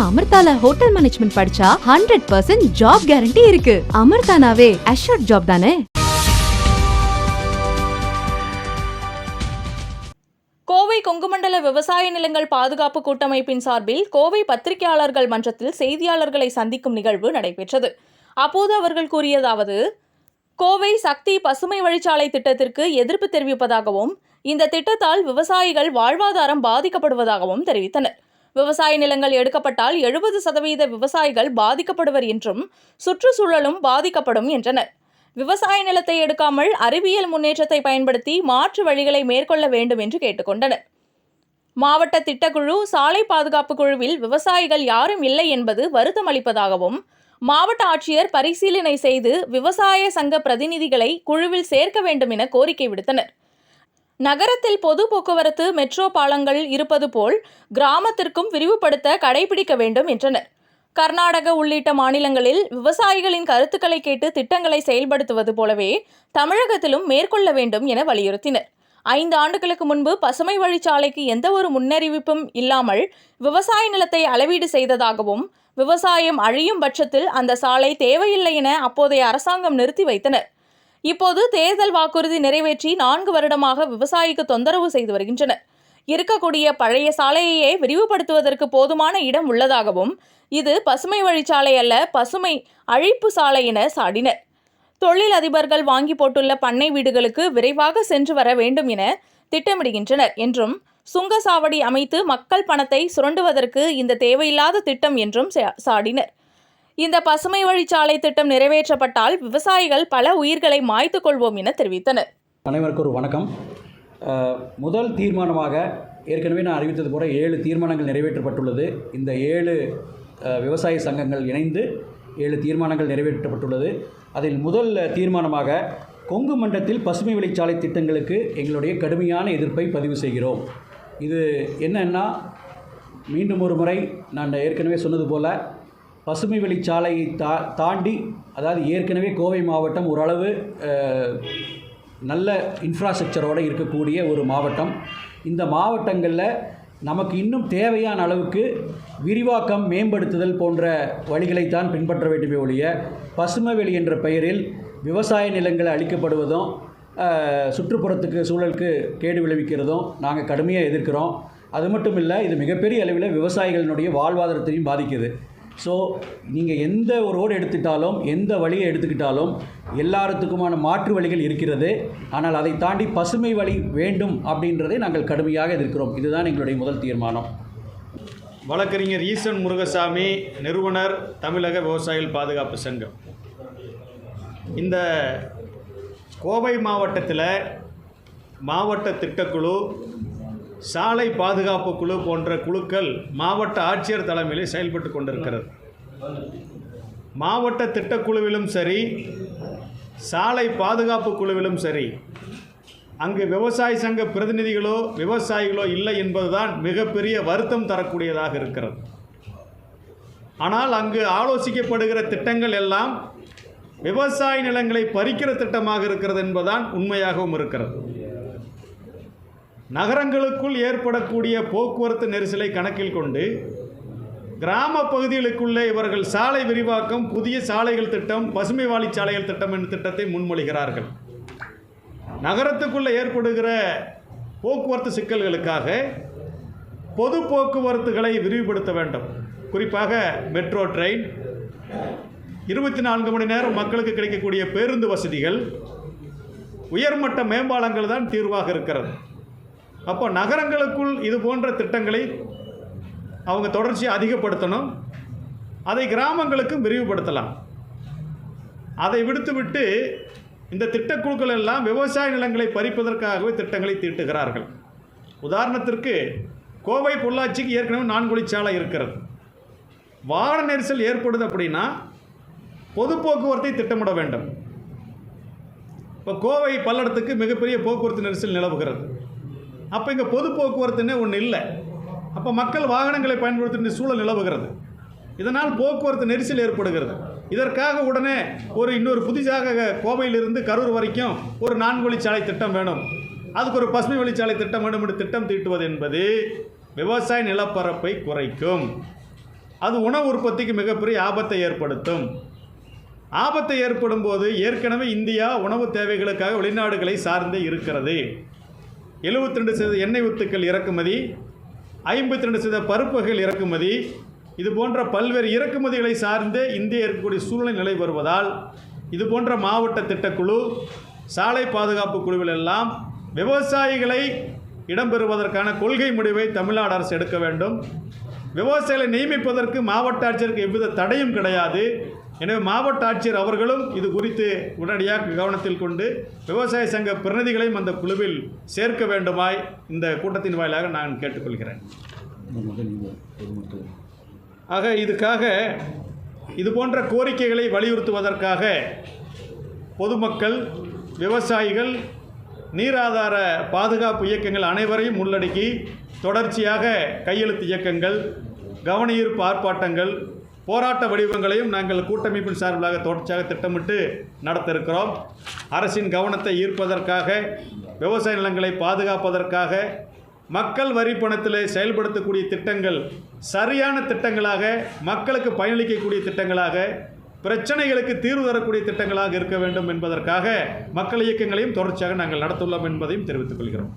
நம்ம அமிர்தால hotel management படிச்சா ஹண்ட்ரட் பர்சன்ட் ஜாப் கேரண்டி இருக்கு. அமிர்தானாவே அஷூர்ட் ஜாப் தானே? கோவை கொங்குமண்டல விவசாய நிலங்கள் பாதுகாப்பு கூட்டமைப்பின் சார்பில் கோவை பத்திரிகையாளர்கள் மன்றத்தில் செய்தியாளர்களை சந்திக்கும் நிகழ்வு நடைபெற்றது. அப்போது அவர்கள் கூறியதாவது கோவை சக்தி பசுமை வழிச்சாலை திட்டத்திற்கு எதிர்ப்பு தெரிவிப்பதாகவும் இந்த திட்டத்தால் விவசாயிகள் வாழ்வாதாரம் பாதிக்கப்படுவதாகவும் தெரிவித்தனர். விவசாய நிலங்கள் எடுக்கப்பட்டால் எழுபது சதவீத விவசாயிகள் பாதிக்கப்படுவர் என்றும் சுற்றுச்சூழலும் பாதிக்கப்படும் என்றனர். விவசாய நிலத்தை எடுக்காமல் அறிவியல் முன்னேற்றத்தை பயன்படுத்தி மாற்று வழிகளை மேற்கொள்ள வேண்டும் என்று கேட்டுக்கொண்டனர். மாவட்ட திட்டக்குழு சாலை பாதுகாப்பு குழுவில் விவசாயிகள் யாரும் இல்லை என்பது வருத்தம் அளிப்பதாகவும் மாவட்ட ஆட்சியர் பரிசீலனை செய்து விவசாய சங்க பிரதிநிதிகளை குழுவில் சேர்க்க வேண்டும் என கோரிக்கை விடுத்தனர். நகரத்தில் பொது போக்குவரத்து மெட்ரோ பாலங்கள் இருப்பது போல் கிராமத்திற்கும் விரிவுபடுத்த கடைபிடிக்க வேண்டும் என்றனர். கர்நாடக உள்ளிட்ட மாநிலங்களில் விவசாயிகளின் கருத்துக்களை கேட்டு திட்டங்களை செயல்படுத்துவது போலவே தமிழகத்திலும் மேற்கொள்ள வேண்டும் என வலியுறுத்தினர். ஐந்து ஆண்டுகளுக்கு முன்பு பசுமை வழிச்சாலைக்கு எந்த ஒரு முன்னறிவிப்பும் இல்லாமல் விவசாய நிலத்தை அளவீடு செய்ததாகவும் விவசாயம் அழியும் பட்சத்தில் அந்த சாலை தேவையில்லை என அப்போதைய அரசாங்கம் நிறுத்தி வைத்தனர். இப்போது தேர்தல் வாக்குறுதி நிறைவேற்றி நான்கு வருடமாக விவசாயிக்கு தொந்தரவு செய்து வருகின்றனர். இருக்கக்கூடிய பழைய சாலையையே விரிவுபடுத்துவதற்கு போதுமான இடம் உள்ளதாகவும் இது பசுமை வழிச்சாலை அல்ல பசுமை அழிப்பு சாலை என சாடினர். தொழில் அதிபர்கள் வாங்கி போட்டுள்ள பண்ணை வீடுகளுக்கு விரைவாக சென்று வர வேண்டும் என திட்டமிடுகின்றனர் என்றும் சுங்கசாவடி அமைத்து மக்கள் பணத்தை சுரண்டுவதற்கு இந்த தேவையில்லாத திட்டம் என்றும் சா- சாடினர். இந்த பசுமை வழிச்சாலை திட்டம் நிறைவேற்றப்பட்டால் விவசாயிகள் பல உயிர்களை மாய்த்துக் கொள்வோம் என தெரிவித்தனர். அனைவருக்கும் ஒரு வணக்கம். முதல் தீர்மானமாக ஏற்கனவே நான் அறிவித்தது போல ஏழு தீர்மானங்கள் நிறைவேற்றப்பட்டுள்ளது. இந்த ஏழு விவசாய சங்கங்கள் இணைந்து ஏழு தீர்மானங்கள் நிறைவேற்றப்பட்டுள்ளது. அதில் முதல் தீர்மானமாக கொங்கு மண்டலத்தில் பசுமை வழிச்சாலை திட்டங்களுக்கு எங்களுடைய கடுமையான எதிர்ப்பை பதிவு செய்கிறோம். இது என்னன்னா மீண்டும் ஒரு முறை நான் ஏற்கனவே சொன்னது போல் பசுமை வழிச்சாலையை தா தாண்டி அதாவது ஏற்கனவே கோவை மாவட்டம் ஓரளவு நல்ல இன்ஃப்ராஸ்ட்ரக்சரோடு இருக்கக்கூடிய ஒரு மாவட்டம். இந்த மாவட்டங்களில் நமக்கு இன்னும் தேவையான அளவுக்கு விரிவாக்கம் மேம்படுத்துதல் போன்ற வழிகளைத்தான் பின்பற்ற வேண்டுமே ஒழிய பசுமைவெளி என்ற பெயரில் விவசாய நிலங்கள் அளிக்கப்படுவதும் சுற்றுப்புறத்துக்கு சூழலுக்கு கேடு விளைவிக்கிறதும் நாங்கள் கடுமையாக எதிர்க்கிறோம். அது மட்டும் இல்லை இது மிகப்பெரிய அளவில் விவசாயிகளினுடைய வாழ்வாதாரத்தையும் பாதிக்குது. ஸோ நீங்கள் எந்த ஒரு ரோடு எடுத்துட்டாலும் எந்த வழியை எடுத்துக்கிட்டாலும் எல்லாத்துக்குமான மாற்று வழிகள் இருக்கிறது. ஆனால் அதை தாண்டி பசுமை வழி வேண்டும் அப்படின்றதை நாங்கள் கடுமையாக எதிர்க்கிறோம். இதுதான் எங்களுடைய முதல் தீர்மானம். வழக்கறிஞர் ஈசன் முருகசாமி நிறுவனர் தமிழக விவசாயிகள் பாதுகாப்பு சங்கம். இந்த கோவை மாவட்டத்தில் மாவட்ட திட்டக்குழு சாலை பாதுகாப்பு குழு போன்ற குழுக்கள் மாவட்ட ஆட்சியர் தலைமையில் செயல்பட்டு கொண்டிருக்கிறது. மாவட்ட திட்டக்குழுவிலும் சரி சாலை பாதுகாப்பு குழுவிலும் சரி அங்கு விவசாய சங்க பிரதிநிதிகளோ விவசாயிகளோ இல்லை என்பதுதான் மிகப்பெரிய வருத்தம் தரக்கூடியதாக இருக்கிறது. ஆனால் அங்கு ஆலோசிக்கப்படுகிற திட்டங்கள் எல்லாம் விவசாய நிலங்களை பறிக்கிற திட்டமாக இருக்கிறது என்பதுதான் உண்மையாகவும் இருக்கிறது. நகரங்களுக்குள் ஏற்படக்கூடிய போக்குவரத்து நெரிசலை கணக்கில் கொண்டு கிராம பகுதிகளுக்குள்ளே இவர்கள் சாலை விரிவாக்கம் புதிய சாலைகள் திட்டம் பசுமை வாழிச்சாலைகள் திட்டம் என்ற திட்டத்தை முன்மொழிகிறார்கள். நகரத்துக்குள்ளே ஏற்படுகிற போக்குவரத்து சிக்கல்களுக்காக பொது போக்குவரத்துகளை விரிவுபடுத்த வேண்டும். குறிப்பாக மெட்ரோ ட்ரெயின் இருபத்தி நான்கு மணி நேரம் மக்களுக்கு கிடைக்கக்கூடிய பேருந்து வசதிகள் உயர்மட்ட மேம்பாலங்கள் தான் தீர்வாக இருக்கிறது. அப்போ நகரங்களுக்குள் இது போன்ற திட்டங்களை அவங்க தொடர்ச்சியை அதிகப்படுத்தணும். அதை கிராமங்களுக்கும் விரிவுபடுத்தலாம். அதை விடுத்துவிட்டு இந்த திட்டக்குழுக்கள் எல்லாம் விவசாய நிலங்களை பறிப்பதற்காகவே திட்டங்களை தீட்டுகிறார்கள். உதாரணத்திற்கு கோவை பொள்ளாச்சிக்கு ஏற்கனவே நான்குழிச்சாலை இருக்கிறது. வார நெரிசல் ஏற்படுது அப்படின்னா பொது போக்குவரத்தை திட்டமிட வேண்டும். இப்போ கோவை பல்லடத்துக்கு மிகப்பெரிய போக்குவரத்து நெரிசல் நிலவுகிறது. அப்போ இங்கே பொது போக்குவரத்துன்னே ஒன்று இல்லை. அப்போ மக்கள் வாகனங்களை பயன்படுத்துகின்ற சூழல் நிலவுகிறது. இதனால் போக்குவரத்து நெரிசல் ஏற்படுகிறது. இதற்காக உடனே ஒரு இன்னொரு புதிதாக கோவையிலிருந்து கரூர் வரைக்கும் ஒரு நான்கு வழிச்சாலை திட்டம் வேணும். அதுக்கு ஒரு பசுமை வழிச்சாலை திட்டம் வேண்டும் என்று திட்டம் தீட்டுவது என்பது விவசாய நிலப்பரப்பை குறைக்கும். அது உணவு உற்பத்திக்கு மிகப்பெரிய ஆபத்தை ஏற்படுத்தும். ஆபத்தை ஏற்படும் போது ஏற்கனவே இந்தியா உணவு தேவைகளுக்காக வெளிநாடுகளை சார்ந்தே இருக்கிறது. 72% ரெண்டு சதவீத எண்ணெய் வித்துக்கள் இறக்குமதி ஐம்பத்தி ரெண்டு சதவீத பருப்புகள் இறக்குமதி இது போன்ற பல்வேறு இறக்குமதிகளை சார்ந்தே இந்தியா இருக்கக்கூடிய சூழ்நிலை நிலை வருவதால் இது போன்ற மாவட்ட திட்டக்குழு சாலை பாதுகாப்பு குழுவில் எல்லாம் விவசாயிகளை இடம்பெறுவதற்கான கொள்கை முடிவை தமிழ்நாடு அரசு எடுக்க வேண்டும். விவசாயிகளை நியமிப்பதற்கு மாவட்ட ஆட்சியருக்கு எவ்வித தடையும் கிடையாது. எனவே மாவட்ட ஆட்சியர் அவர்களும் இது குறித்து உடனடியாக கவனத்தில் கொண்டு விவசாய சங்க பிரதிநிதிகளையும் அந்த குழுவில் சேர்க்க வேண்டுமாய் இந்த கூட்டத்தின் வாயிலாக நான் கேட்டுக்கொள்கிறேன். ஆக இதுக்காக இது போன்ற கோரிக்கைகளை வலியுறுத்துவதற்காக பொதுமக்கள் விவசாயிகள் நீராதார பாதுகாப்பு இயக்கங்கள் அனைவரையும் உள்ளடக்கி தொடர்ச்சியாக கையெழுத்து இயக்கங்கள் கவனஈர்ப்பு ஆர்ப்பாட்டங்கள் போராட்ட வடிவங்களையும் நாங்கள் கூட்டமைப்பின் சார்பிலாக தொடர்ச்சியாக திட்டமிட்டு நடத்த இருக்கிறோம் அரசின் கவனத்தை ஈர்ப்பதற்காக விவசாய நிலங்களை பாதுகாப்பதற்காக மக்கள் வரி பணத்தில் செயல்படுத்தக்கூடிய திட்டங்கள் சரியான திட்டங்களாக மக்களுக்கு பயனளிக்கக்கூடிய திட்டங்களாக பிரச்சனைகளுக்கு தீர்வு தரக்கூடிய திட்டங்களாக இருக்க வேண்டும் என்பதற்காக மக்கள் இயக்கங்களையும் தொடர்ச்சியாக நாங்கள் நடத்துள்ளோம் என்பதையும் தெரிவித்துக் கொள்கிறோம்.